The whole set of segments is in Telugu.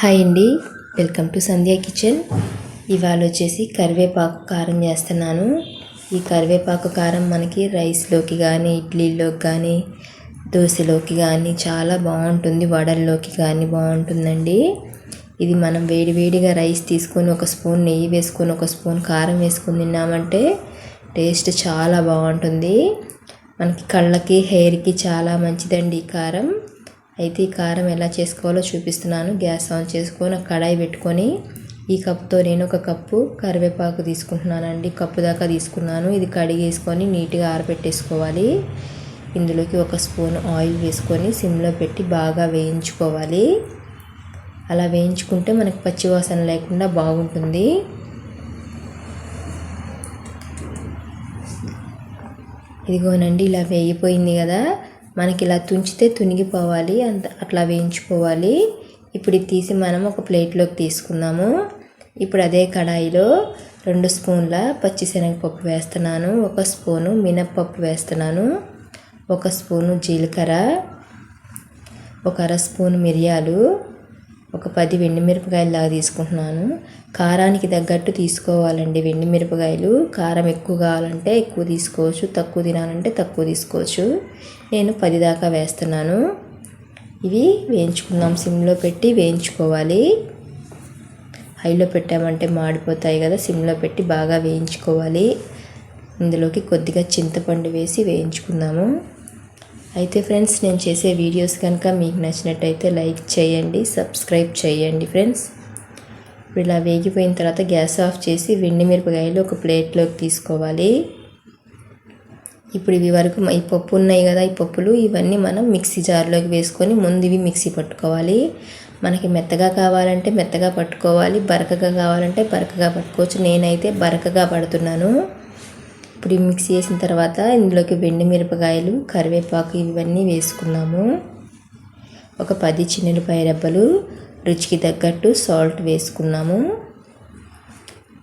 హాయ్ అండి. Welcome to Sandhya kitchen. ఇవాళ వచ్చేసి కరివేపాకు కారం చేస్తున్నాను. ఈ కరివేపాకు కారం మనకి రైస్లోకి కానీ ఇడ్లీలోకి కానీ దోశలోకి కానీ చాలా బాగుంటుంది. వడల్లోకి కానీ బాగుంటుందండి. ఇది మనం వేడివేడిగా రైస్ తీసుకొని ఒక స్పూన్ నెయ్యి వేసుకొని ఒక స్పూన్ కారం వేసుకొని తిన్నామంటే టేస్ట్ చాలా బాగుంటుంది. మనకి కళ్ళకి హెయిర్కి చాలా మంచిదండి ఈ కారం. అయితే ఈ కారం ఎలా చేసుకోవాలో చూపిస్తున్నాను. గ్యాస్ ఆన్ చేసుకొని కడాయి పెట్టుకొని ఈ కప్తో నేను ఒక కప్పు కరివేపాకు తీసుకుంటున్నానండి. కప్పు దాకా తీసుకున్నాను. ఇది కడిగేసుకొని నీట్గా ఆరబెట్టేసుకోవాలి. ఇందులోకి ఒక స్పూన్ ఆయిల్ వేసుకొని సిమ్లో పెట్టి బాగా వేయించుకోవాలి. అలా వేయించుకుంటే మనకి పచ్చివాసన లేకుండా బాగుంటుంది. ఇదిగోనండి ఇలా వేగిపోయింది కదా. మనకి ఇలా తుంచితే తునిగిపోవాలి అంత అట్లా వేయించుకోవాలి. ఇప్పుడు ఇది తీసి మనం ఒక ప్లేట్లోకి తీసుకుందాము. ఇప్పుడు అదే కడాయిలో రెండు స్పూన్ల పచ్చిశనగపప్పు వేస్తున్నాను ఒక స్పూను మినప్పప్పు వేస్తున్నాను ఒక స్పూను జీలకర్ర ఒక అర స్పూన్ మిరియాలు ఒక పది మిరపకాయలు లాగా తీసుకుంటున్నాను. కారానికి తగ్గట్టు తీసుకోవాలండి మిరపకాయలు కారం ఎక్కువ కావాలంటే ఎక్కువ తీసుకోవచ్చు. తక్కువ తినాలంటే తక్కువ తీసుకోవచ్చు. నేను పది దాకా వేస్తున్నాను. ఇవి వేయించుకుందాం. సిమ్లో పెట్టి వేయించుకోవాలి. హైలో పెట్టామంటే మాడిపోతాయి కదా సిమ్లో పెట్టి బాగా వేయించుకోవాలి. ఇందులోకి కొద్దిగా చింతపండు వేసి వేయించుకుందాము. అయితే ఫ్రెండ్స్ నేను చేసే వీడియోస్ కనుక మీకు నచ్చినట్టయితే లైక్ చేయండి సబ్స్క్రైబ్ చేయండి ఫ్రెండ్స్. ఇప్పుడు ఇలా వేగిపోయిన తర్వాత గ్యాస్ ఆఫ్ చేసి వెండి మిరపకాయలు ఒక ప్లేట్లోకి తీసుకోవాలి. ఇప్పుడు ఇవి వరకు ఈ పప్పు ఉన్నాయి కదా ఈ పప్పులు ఇవన్నీ మనం మిక్సీ జార్లోకి వేసుకొని ముందు ఇవి మిక్సీ పట్టుకోవాలి. మనకి మెత్తగా కావాలంటే మెత్తగా పట్టుకోవాలి బరకగా కావాలంటే బరకగా పట్టుకోవచ్చు. నేనైతే బరకగా పడుతున్నాను. ఇప్పుడు మిక్స్ చేసిన తర్వాత ఇందులోకి వెండి మిరపకాయలు కరివేపాకు ఇవన్నీ వేసుకున్నాము. ఒక పది చిన్నపాయ రెబ్బలు రుచికి తగ్గట్టు సాల్ట్ వేసుకున్నాము.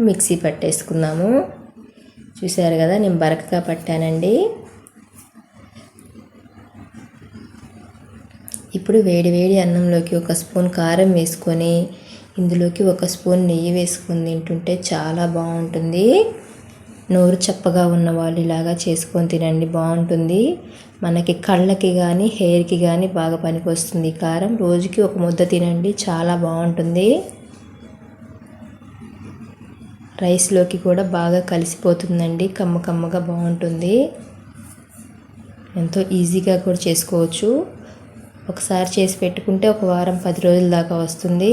మిక్సీ పట్టేసుకున్నాము. చూసారు కదా నేను బరకగా పట్టానండి. ఇప్పుడు వేడి వేడి అన్నంలోకి ఒక స్పూన్ కారం వేసుకొని ఇందులోకి ఒక స్పూన్ నెయ్యి వేసుకొని తింటుంటే చాలా బాగుంటుంది. నోరు చప్పగా ఉన్న వాళ్ళు ఇలాగా చేసుకొని తినండి బాగుంటుంది. మనకి కళ్ళకి కానీ హెయిర్కి కానీ బాగా పనికొస్తుంది కారం. రోజుకి ఒక ముద్ద తినండి చాలా బాగుంటుంది. రైస్లోకి కూడా బాగా కలిసిపోతుందండి కమ్మ కమ్మగా బాగుంటుంది. ఎంతో ఈజీగా కూడా చేసుకోవచ్చు. ఒకసారి చేసి పెట్టుకుంటే ఒక వారం పది రోజుల దాకా వస్తుంది.